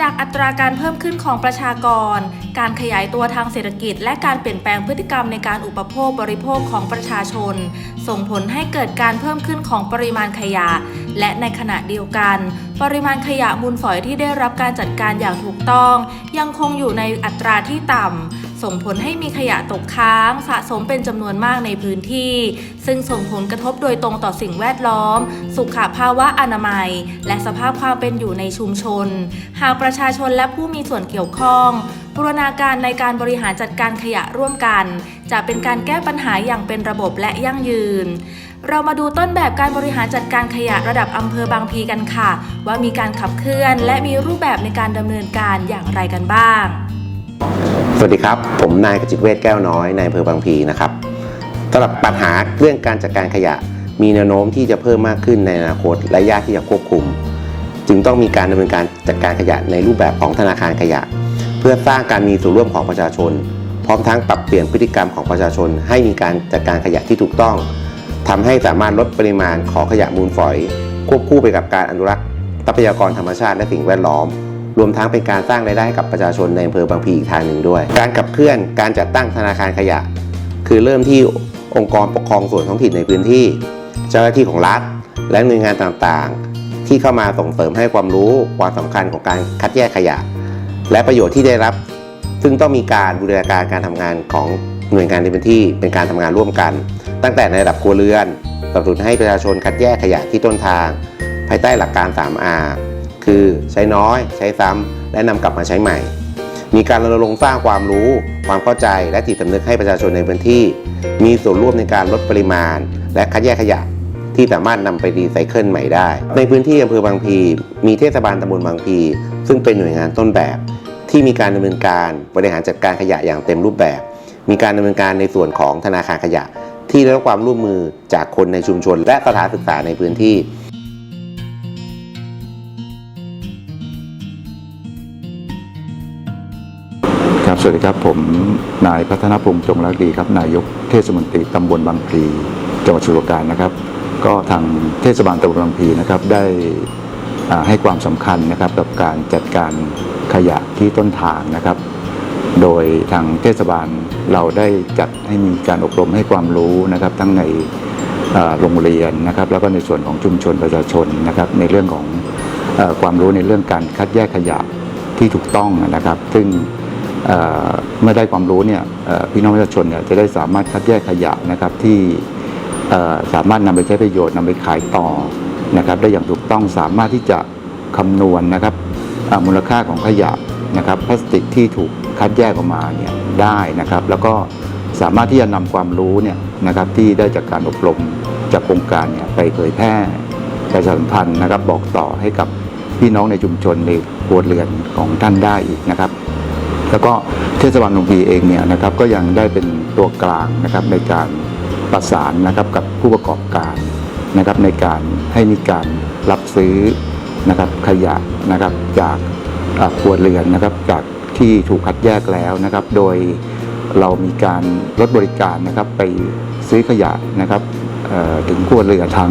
จากอัตราการเพิ่มขึ้นของประชากร การขยายตัวทางเศรษฐกิจ และการเปลี่ยนแปลงพฤติกรรมในการอุปโภคบริโภคของประชาชน ส่งผลให้เกิดการเพิ่มขึ้นของปริมาณขยะ และในขณะเดียวกัน ปริมาณขยะมูลฝอยที่ได้รับการจัดการอย่างถูกต้อง ยังคงอยู่ในอัตราที่ต่ำ ส่งผลให้มีขยะตกค้าง สะสมเป็นจำนวนมากในพื้นที่ ซึ่งส่งผลกระทบโดยตรงต่อสิ่งแวดล้อม สุขภาวะอนามัย และสภาพความเป็นอยู่ในชุมชน หากประชาชนและผู้มีส่วนเกี่ยวข้องบูรณาการในการบริหารจัดการขยะร่วมกัน จะเป็นการแก้ปัญหาอย่างเป็นระบบและยั่งยืน เรามาดูต้นแบบการบริหารจัดการขยะระดับอำเภอบางพีกันค่ะ ว่ามีการขับเคลื่อนและมีรูปแบบในการดำเนินการอย่างไรกันบ้าง สวัสดีครับ ผมนายกจิตเวชแก้วน้อยนายอำเภอบางพีนะครับสำหรับปัญหาเรื่องการจัดการขยะ มีแนวโน้มที่จะเพิ่มมากขึ้นในอนาคต และยากที่จะควบคุม จึงต้องมีการดำเนินการจัดการขยะในรูปแบบของธนาคารขยะ เพื่อสร้างการมีส่วนร่วมของประชาชน พร้อมทั้งปรับเปลี่ยนพฤติกรรมของประชาชน ให้มีการจัดการขยะที่ถูกต้องทำให้สามารถลดปริมาณของขยะมูลฝอย ควบคู่ไปกับการอนุรักษ์ทรัพยากรธรรมชาติและสิ่งแวดล้อม รวมทั้งเป็นการสร้างรายได้ให้กับประชาชนในอำเภอบางพีอีกทางหนึ่งด้วย การขับเคลื่อนการจัดตั้งธนาคารขยะ คือเริ่มที่องค์กรปกครองส่วนท้องถิ่นในพื้นที่ เจ้าหน้าที่ของรัฐ และหน่วยงานต่างๆ ที่เข้ามาส่งเสริมให้ความรู้ความสำคัญของการคัดแยกขยะ และประโยชน์ที่ได้รับ ซึ่งต้องมีการบูรณาการการทำงานของหน่วยงานในพื้นที่เป็นการทำงานร่วมกัน ตั้งแต่ในระดับครัวเรือนสนับสนุนให้ประชาชนคัดแยกขยะที่ต้นทาง ภายใต้หลักการ 3R คือใช้น้อยใช้ซ้ำและนำกลับมาใช้ใหม่ มีการรณรงค์สร้างความรู้ ความเข้าใจและจิตสำนึกให้ประชาชนในพื้นที่ มีส่วนร่วมในการลดปริมาณ และคัดแยกขยะที่สามารถนำไปรีไซเคิลใหม่ได้ ในพื้นที่อำเภอบางพีมีเทศบาลตำบลบางพี ซึ่งเป็นหน่วยงานต้นแบบ ที่มีการดำเนินการบริหารจัดการขยะอย่างเต็มรูปแบบ มีการดำเนินการในส่วนของธนาคารขยะ ที่ได้รับความร่วมมือจากคนในชุมชน และสถานศึกษาในพื้นที่ สวัสดีครับผมนายพัฒนพงษ์จงรักดีครับ นายกเทศมนตรีตำบลบางพลีจังหวัดสุราการนะครับ ก็ทางเทศบาลตำบลบางพลีนะครับได้ให้ความสำคัญนะครับกับการจัดการขยะที่ต้นทางนะครับ โดยทางเทศบาลเราได้จัดให้มีการอบรมให้ความรู้นะครับ ทั้งในโรงเรียนนะครับ แล้วก็ในส่วนของชุมชนประชาชนนะครับ ในเรื่องของอความรู้ในเรื่องการคัดแยกขยะที่ถูกต้องนะครับ ซึ่ง เมื่อได้ความรู้เนี่ยพี่น้องประชาชนเนี่ยจะได้สามารถคัดแยกขยะนะครับที่สามารถนำไปใช้ประโยชน์นำไปขายต่อนะครับ ได้อย่างถูกต้องสามารถที่จะคำนวณนะครับมูลค่าของขยะนะครับพลาสติกที่ถูกคัดแยกออกมาเนี่ยได้นะครับ แล้วก็สามารถที่จะนำความรู้เนี่ยนะครับที่ได้จากการอบรมจากโครงการเนี่ยไปเผยแพร่ประชาสัมพันธ์นะครับ บอกต่อให้กับพี่น้องในชุมชนในครัวเรือนของท่านได้อีกนะครับ แล้วก็เทศบาลลงพีเองเนี่ยนะครับก็ยังได้เป็นตัวกลางนะครับในการประสานนะครับกับผู้ประกอบการนะครับในการให้มีการรับซื้อนะครับขยะนะครับจากอ่าครัวเรือนนะครับจากที่ถูกคัดแยกแล้วนะครับ โดยเรามีการลดบริการนะครับไปซื้อขยะนะครับถึงครัวเรือนทาง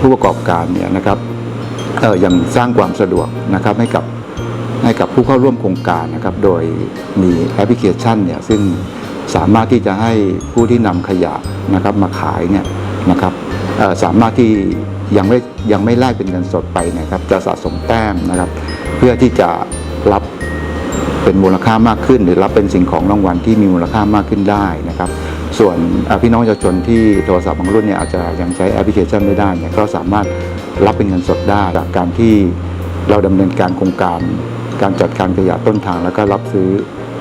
ผู้ประกอบการเนี่ยนะครับเอ่อยังสร้างความสะดวกนะครับให้กับ ให้กับผู้เข้าร่วมโครงการนะครับ โดยมีแอปพลิเคชันเนี่ยซึ่งสามารถที่จะให้ผู้ที่นำขยะนะครับมาขายเนี่ยนะครับสามารถที่ยังไม่ยังไม่แลกเป็นเงินสดไปนะครับ จะสะสมแต้มนะครับ เพื่อที่จะรับเป็นมูลค่ามากขึ้น หรือรับเป็นสิ่งของรางวัลที่มีมูลค่ามากขึ้นได้นะครับ ส่วนพี่น้องประชาชนที่โทรศัพท์บางรุ่นเนี่ยอาจจะยังใช้แอปพลิเคชันไม่ได้เนี่ยก็สามารถรับเป็นเงินสดได้จากการที่เราดำเนินการโครงการ การจัดการขยะต้นทางแล้วก็รับซื้อ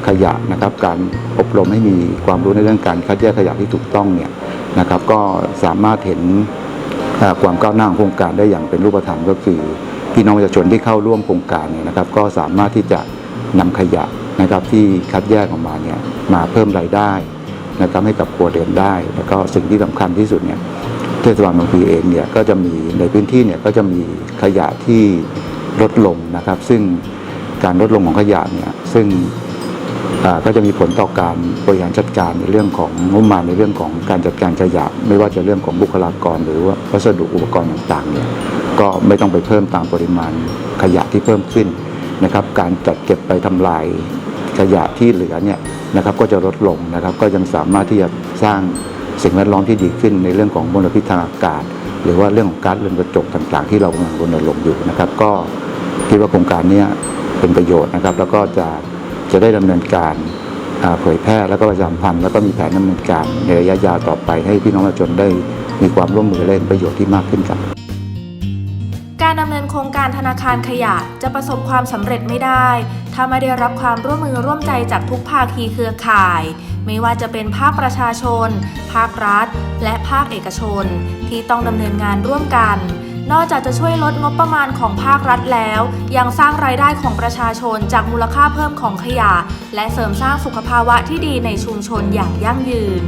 ขยะนะครับ การอบรมให้มีความรู้ในเรื่องการคัดแยกขยะที่ถูกต้องเนี่ยนะครับ ก็สามารถเห็นความก้าวหน้าของโครงการได้อย่างเป็นรูปธรรมก็คือพี่น้องประชาชนที่เข้าร่วมโครงการเนี่ยนะครับ ก็สามารถที่จะนำขยะนะครับที่คัดแยกออกมาเนี่ยมาเพิ่มรายได้นะครับให้กับครัวเรือนได้ แล้วก็สิ่งที่สำคัญที่สุดเนี่ยเทศบาลบางพีเองเนี่ยก็จะมีในพื้นที่เนี่ยก็จะมีขยะที่ลดลงนะครับ ซึ่ง การลดลงของขยะเนี่ยซึ่งก็จะมีผลต่อการบริหารจัดการในเรื่องของงบประมาณในเรื่องของการจัดการขยะ ไม่ว่าจะเรื่องของบุคลากร หรือว่าวัสดุอุปกรณ์ต่างๆเนี่ยก็ไม่ต้องไปเพิ่มตามปริมาณขยะที่เพิ่มขึ้นนะครับการจัดเก็บไปทำลายขยะที่เหลือเนี่ยนะครับก็จะลดลงนะครับก็ยังสามารถที่จะสร้างสิ่งแวดล้อมที่ดีขึ้นในเรื่องของมลพิษทางอากาศ หรือว่าเรื่องของก๊าซเรือนกระจกต่างๆ ที่เรากำลังรณรงค์อยู่นะครับก็คิดว่าโครงการนี้ เป็นประโยชน์นะครับ แล้วก็จะจะได้ดำเนินการเผยแพร่แล้วก็ประชาสัมพันธ์แล้วก็มีแผนดำเนินการในระยะยาวต่อไปให้พี่น้องประชาชนได้มีความร่วมมือและเห็นประโยชน์ที่มากขึ้นครับการดำเนินโครงการธนาคารขยะจะประสบความสำเร็จไม่ได้ ถ้าไม่ได้รับความร่วมมือร่วมใจจากทุกภาคีเครือข่าย ไม่ว่าจะเป็นภาคประชาชน ภาครัฐ และภาคเอกชน ที่ต้องดำเนินงานร่วมกัน นอกจากจะช่วยลดงบประมาณของภาครัฐแล้ว ยังสร้างรายได้ของประชาชนจากมูลค่าเพิ่มของขยะ และเสริมสร้างสุขภาวะที่ดีในชุมชนอย่างยั่งยืน